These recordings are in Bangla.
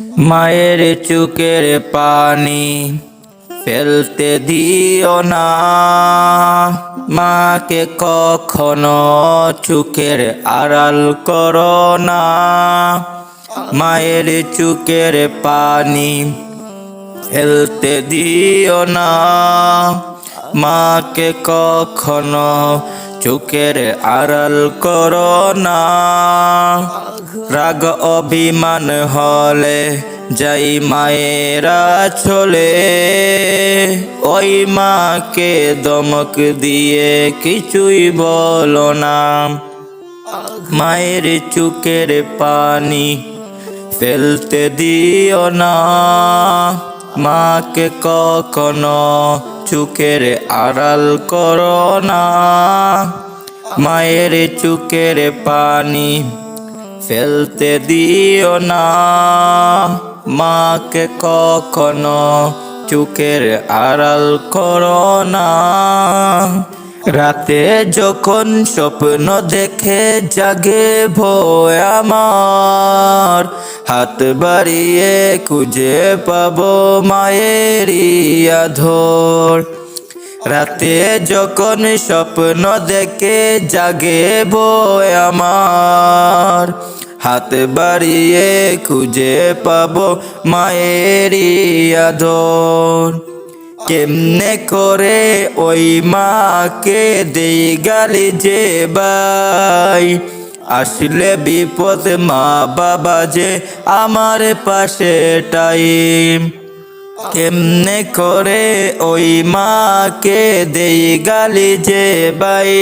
মায়ের চুকের পানি ফেলতে দিও না। মাকে কখনো চুকের আড়াল করো না। মায়ের চুকের পানি ফেলতে দিও না। মাকে কখনো চুকের আড়াল করো না। রাগ অভিমান হলে যাই মায়েরা চলে। ওই মাকে দমক দিয়ে কিছুই বলো না। মায়ের চুকের পানি ফেলতে দিও না। মাকে কখনো চুকের আড়াল করো না। মায়ের চুকের পানি ফেলতে দিও না। মাকে কখনো চুকের আড়াল করো না। রাতে যখন স্বপ্ন দেখে জাগে ভয় আমার হাত বাড়িয়ে খুঁজে পাবো মায়েরই আধর রাতে যখন স্বপ্ন দেখে জাগে ভয় আমার, হাত বাড়িয়ে খুঁজে পাবো মায়েরই আদর। কেমনে করে ওই মাকে দেই গালি যে বাই আসলে বিপদ মা বাবা যে আমার পাশে টাইম। কেমনে করে ওই মাকে দেই গালি যে বাই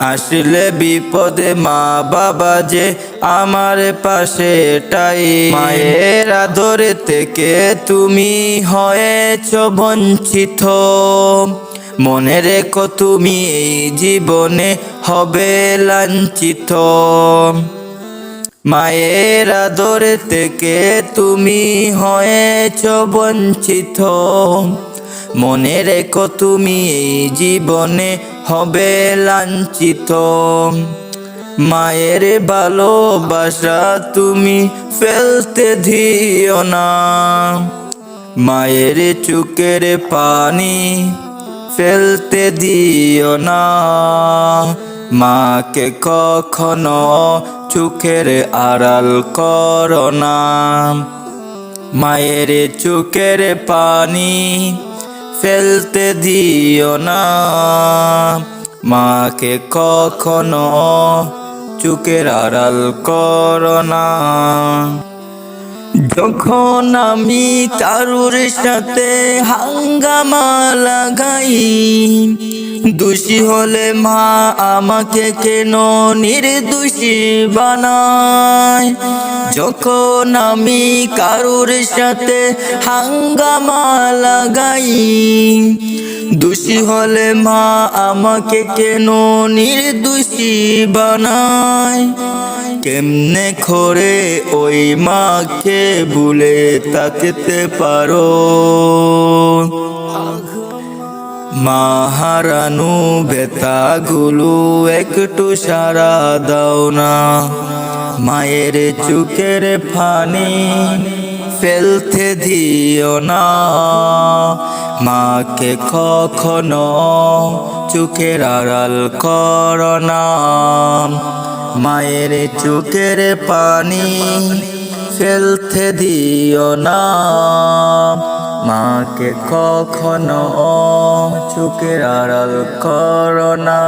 আসলে বিপদে মা বাবা যে আমার পাশে টাই মায়ের আদর থেকে তুমি হয়েছ বঞ্চিত। মনে রেখো তুমি এই জীবনে হবে লাঞ্ছিত। মায়ের আদর থেকে তুমি হয়েছ বঞ্চিত। মনে রেখো তুমি এই জীবনে হবে লাঞ্ছিত। মায়ের ভালোবাসা তুমি ফেলতে দিও না। মায়ের চুকের পানি ফেলতে দিও না। মাকে কখনো চোখের আড়াল করো না। মায়ের চোখের পানি ফেলতে দিও না। মাকে কখনো চোখের আড়াল করো না। যখন আমি কারুর সাথে হাঙ্গামা লাগাই, দোষী হলে মা আমাকে কেন নির্দোষী বানায়? যখন আমি কারুর সাথে হাঙ্গামা লাগাই, দোষী হলে মা আমাকে কেন নির্দোষী বানায়? কেমনে করে ওই মাকে ভুলে তাকতে পারো? মা হারানু বেতাগুলো একটু সারা দাও না। মায়ের চুকের ফানি ফেলতে দিও না। মাকে কখনো চুকের আড়াল করো না। মায়ের চোখের পানি ফেলতে দিও না। মাকে কখনো চোখের আড়াল করো না।